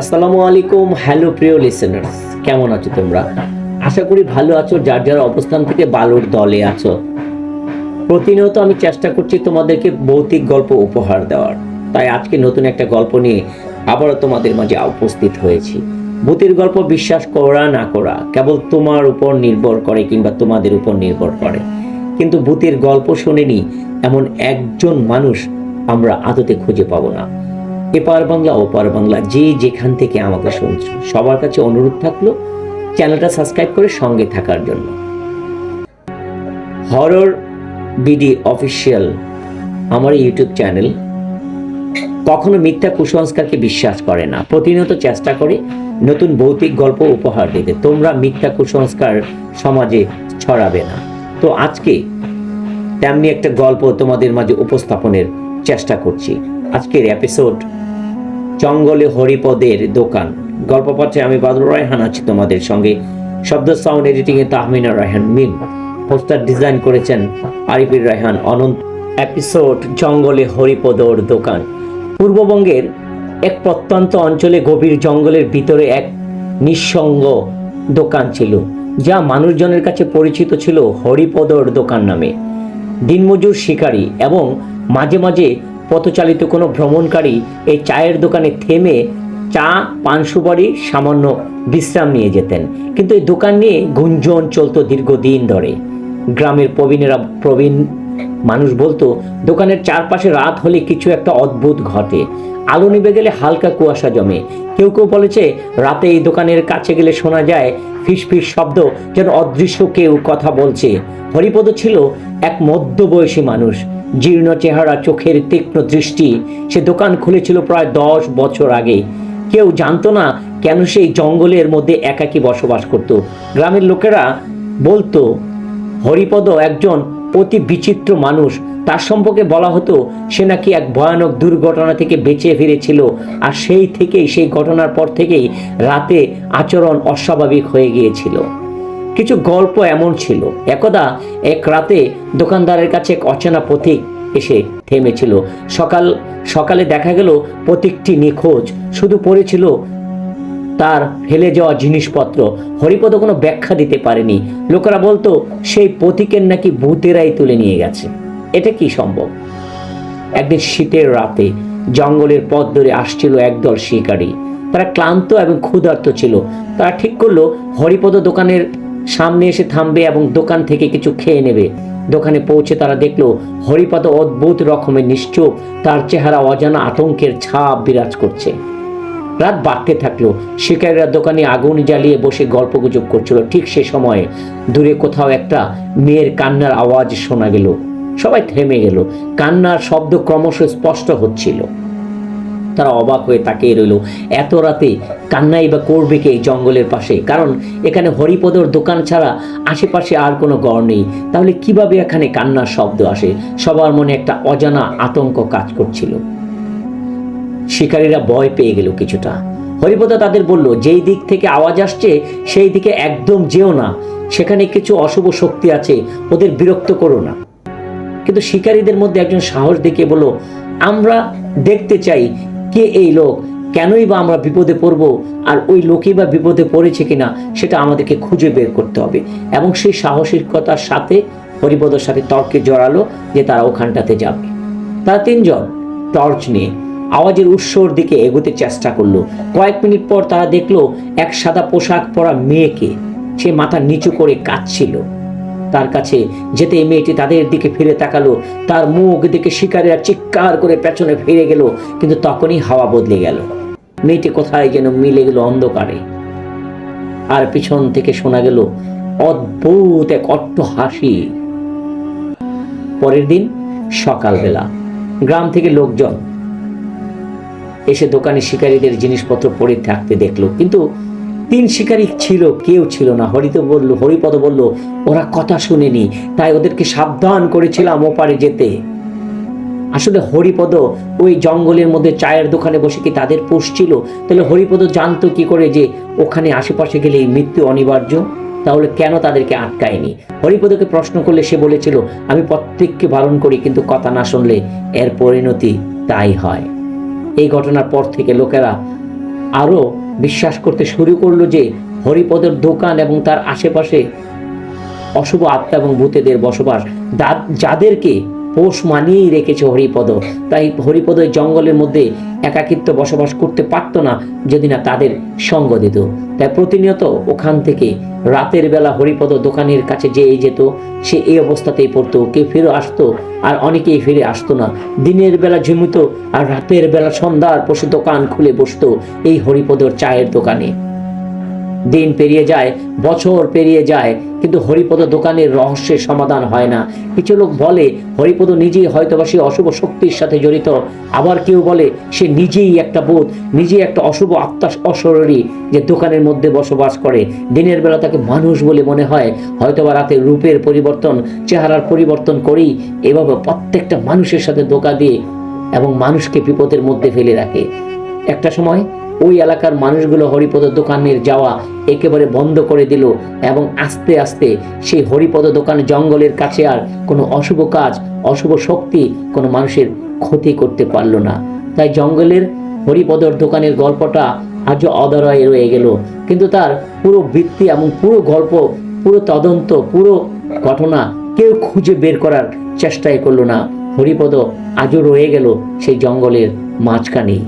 আসসালামু আলাইকুম, হ্যালো প্রিয় লিসেনার্স কেমন আছো তোমরা? আশা করি ভালো আছো, যার যার অবস্থান থেকে বালুর দলে আছো। প্রতিনিয়ত আমি চেষ্টা করছি তোমাদেরকে ভৌতিক গল্প উপহার দেওয়ার। তাই আজকে নতুন একটা গল্প নিয়ে আবারও তোমাদের মাঝে উপস্থিত হয়েছি। ভূতের গল্প বিশ্বাস করা না করা, কেবল তোমার উপর নির্ভর করে কিংবা তোমাদের উপর নির্ভর করে। কিন্তু ভূতের গল্প শুনেনি এমন একজন মানুষ আমরা আদতে খুঁজে পাবো না। এপার বাংলা ওপার বাংলা, যে যেখান থেকে আমাকে শুনছো। সবার কাছে অনুরোধ থাকল, চ্যানেলটা সাবস্ক্রাইব করে সঙ্গে থাকার জন্য। হরর বিডি অফিসিয়াল আমার ইউটিউব চ্যানেল, কখনো মিথ্যা কুসংস্কারকে বিশ্বাস করে না। প্রতিনিয়ত চেষ্টা করে নতুন ভৌতিক গল্প উপহার দিতে। তোমরা মিথ্যা কুসংস্কার সমাজে ছড়াবে না। তো আজকে তেমনি একটা গল্প তোমাদের মাঝে উপস্থাপনের চেষ্টা করছি। আজকের এপিসোড জঙ্গলে হরিপদের দোকান। গল্প পাচ্ছে আমি বাদুর রায়হান আছি তোমাদের সঙ্গে। শব্দ সাউন্ড এডিটিং এ তাহমিনা রায়হান মিম। পোস্টার ডিজাইন করেছেন আরিফির রায়হান অনন্ত। এপিসোড জঙ্গলে হরিপদর দোকান। পূর্ববঙ্গের এক প্রত্যন্ত অঞ্চলে গভীর জঙ্গলের ভিতরে এক নিঃসঙ্গ দোকান ছিল, যা মানুষজনের কাছে পরিচিত ছিল হরিপদর দোকান নামে। দিনমজুর শিকারী এবং মাঝে মাঝে পথচালিত কোনো ভ্রমণকারী এই চায়ের দোকানে থেমে চা পান সুপারি সামান্য বিশ্রাম নিয়ে যেতেন। কিন্তু এই দোকান নিয়ে গুঞ্জন চলতো দীর্ঘদিন ধরে। গ্রামের প্রবীণেরা প্রবীণ মানুষ বলতো, দোকানের চারপাশে রাত হলে কিছু একটা অদ্ভুত ঘটে। আলো নিভে গেলে হালকা কুয়াশা জমে। কেউ কেউ বলেছে, রাতে এই দোকানের কাছে গেলে শোনা যায় ফিস ফিস শব্দ যেন অদৃশ্য কেউ কথা বলছে। হরিপদ ছিল এক মধ্যবয়সী মানুষ। জীর্ণ চেহারা, চোখের তীক্ষ্ণ দৃষ্টি, সে দোকান খুলেছিল প্রায় দশ বছর আগে। কেউ জানতো না কেন সেই জঙ্গলের মধ্যে একাকী বসবাস করত। গ্রামের লোকেরা বলতো, হরিপদ একজন অতি বিচিত্র মানুষ। তার সম্পর্কে বলা হতো, সে নাকি এক ভয়ানক দুর্ঘটনা থেকে বেঁচে ফিরেছিল আর সেই থেকেই, সেই ঘটনার পর থেকেই রাতে আচরণ অস্বাভাবিক হয়ে গিয়েছিল। কিছু গল্প এমন ছিল। একদা এক রাতে দোকানদারের কাছে এক অচেনা পথিক এসে থেমেছিল। সকাল, সকালে দেখা গেল প্রতীকটি নিখোঁজ। শুধু পড়েছিল তার ফেলে যাওয়া জিনিসপত্র। হরিপদ কোনো ব্যাখ্যা দিতে পারেনি। লোকেরা বলতো, সেই পথিকের নাকি ভূতেরাই তুলে নিয়ে গেছে। এটা কি সম্ভব? একদিন শীতের রাতে জঙ্গলের পথ ধরে আসছিল একদল শিকারী। তারা ক্লান্ত এবং ক্ষুধার্ত ছিল। তারা ঠিক করল, হরিপদ দোকানের সামনে এসে থামবে এবং দোকান থেকে কিছু খেয়ে নেবে। দোকানে পৌঁছে তারা দেখল, হরিপদ অদ্ভুত রকমের নিশ্চুপ। তার চেহারা অজানা আতঙ্কের ছাপ বিরাজ করছে। রাত বাড়তে থাকল। শিকারীরা দোকানে আগুন জ্বালিয়ে বসে গল্প গুজব করছিল। ঠিক সে সময়ে দূরে কোথাও একটা মেয়ের কান্নার আওয়াজ শোনা গেল। সবাই থেমে গেল। কান্নার শব্দ ক্রমশ স্পষ্ট হচ্ছিল। তারা অবাক হয়ে তাকিয়ে রইল। এত রাতে কান্নাই বা করবে কে এই জঙ্গলের পাশে? কারণ এখানে হরিপদর দোকান ছাড়া আশেপাশে আর কোনো গড় নেই। তাহলে কীভাবে এখানে কান্নার শব্দ আসে? সবার মনে একটা অজানা আতঙ্ক কাজ করছিল। শিকারীরা ভয় পেয়ে গেল কিছুটা। হরিপদ তাদের বলল, যেই দিক থেকে আওয়াজ আসছে, সেই দিকে একদম যেও না। সেখানে কিছু অশুভ শক্তি আছে, ওদের বিরক্ত করো না। কিন্তু শিকারীদের মধ্যে একজন সাহস দেখে বলল, আমরা দেখতে চাই কে এই লোক? কেনই বা আমরা বিপদে পড়ব? আর ওই লোকই বা বিপদে পড়েছে কিনা, সেটা আমাদেরকে খুঁজে বের করতে হবে। এবং সেই সাহসিকতার সাথে হরিপদর সাথে তর্কে জড়ালো যে তারা ওখানটাতে যাবে। তারা তিনজন টর্চ নিয়ে আওয়াজের উৎসর দিকে এগোতে চেষ্টা করল। কয়েক মিনিট পর তারা দেখল এক সাদা পোশাক পরা মেয়েকে। সে মাথা নিচু করে কাঁদছিল। তার কাছে যেতে মেয়েটি তাদের দিকে ফিরে তাকালো। তার মুখ দেখে শিকারীরা চিৎকার করে পেছনে ফিরে গেল, কিন্তু তখনই হাওয়া বদলে গেল। মেয়েটি কোথায় যেন মিলে গেল অন্ধকারে। আর পিছন থেকে শোনা গেল অদ্ভুত এক অট্ট হাসি। পরের দিন সকালবেলা গ্রাম থেকে লোকজন এসে দোকানে শিকারীদের জিনিসপত্র পড়ে থাকতে দেখল, কিন্তু তিন শিকারী ছিল, কেউ ছিল না। হরিত বলল, হরিপদ বলল, ওরা কথা শুনেনি, তাই ওদেরকে সাবধান করেছিলাম ওপারে যেতে। আসলে হরিপদ ওই জঙ্গলের মধ্যে চায়ের দোকানে বসে কি তাদের পুষছিল তাহলে হরিপদ জানতো কি করে যে ওখানে আশেপাশে গেলেই মৃত্যু অনিবার্য? তাহলে কেন তাদেরকে আটকায়নি? হরিপদকে প্রশ্ন করলে সে বলেছিল, আমি প্রত্যেককে বারণ করি, কিন্তু কথা না শুনলে এর পরিণতি তাই হয়। এই ঘটনার পর থেকে লোকেরা আরও বিশ্বাস করতে শুরু করল যে হরিপদের দোকান এবং তার আশেপাশে অশুভ আত্মা এবং ভূতেদের বসবাস। যাদেরকে পোষ মানিয়েই রেখেছে হরিপদ। তাই হরিপদ ওই জঙ্গলের মধ্যে একাকিত্ব বসবাস করতে পারতো না যদি না তাদের সঙ্গ দিত। তাই প্রতিনিয়ত ওখান থেকে রাতের বেলা হরিপদ দোকানের কাছে যেয়ে যেত, সে এই অবস্থাতেই পড়তো। কেউ ফিরে আসতো আর অনেকেই ফিরে আসতো না। দিনের বেলা ঝুমিত আর রাতের বেলা সন্ধ্যার পশু দোকান খুলে বসতো এই হরিপদর চায়ের দোকানে। দিন পেরিয়ে যায়, বছর পেরিয়ে যায়, কিন্তু হরিপদ দোকানের রহস্যের সমাধান হয় না। কিছু লোক বলে, হরিপদ নিজেই হয়তো বা সে অশুভ শক্তির সাথে জড়িত। আবার কেউ বলে, সে নিজেই একটা বোধ, নিজেই একটা অশুভ আত্মা অশরীরী যে দোকানের মধ্যে বসবাস করে। দিনের বেলা তাকে মানুষ বলে মনে হয়। হয়তো বা রাতে রূপের পরিবর্তন, চেহারার পরিবর্তন করেই এভাবে প্রত্যেকটা মানুষের সাথে ধোকা দিয়ে এবং মানুষকে বিপদের মধ্যে ফেলে রাখে। একটা সময় ওই এলাকার মানুষগুলো হরিপদ দোকানের যাওয়া একেবারে বন্ধ করে দিল এবং আস্তে আস্তে সেই হরিপদ দোকান জঙ্গলের কাছে আর কোনো অশুভ কাজ, অশুভ শক্তি কোনো মানুষের ক্ষতি করতে পারল না। তাই জঙ্গলের হরিপদর দোকানের গল্পটা আজও অদরয়ে রয়ে গেল। কিন্তু তার পুরো বৃত্তি এবং পুরো গল্প, পুরো তদন্ত, পুরো ঘটনা কেউ খুঁজে বের করার চেষ্টাই করল না। হরিপদ আজও রয়ে গেল সেই জঙ্গলের মাঝখানেই।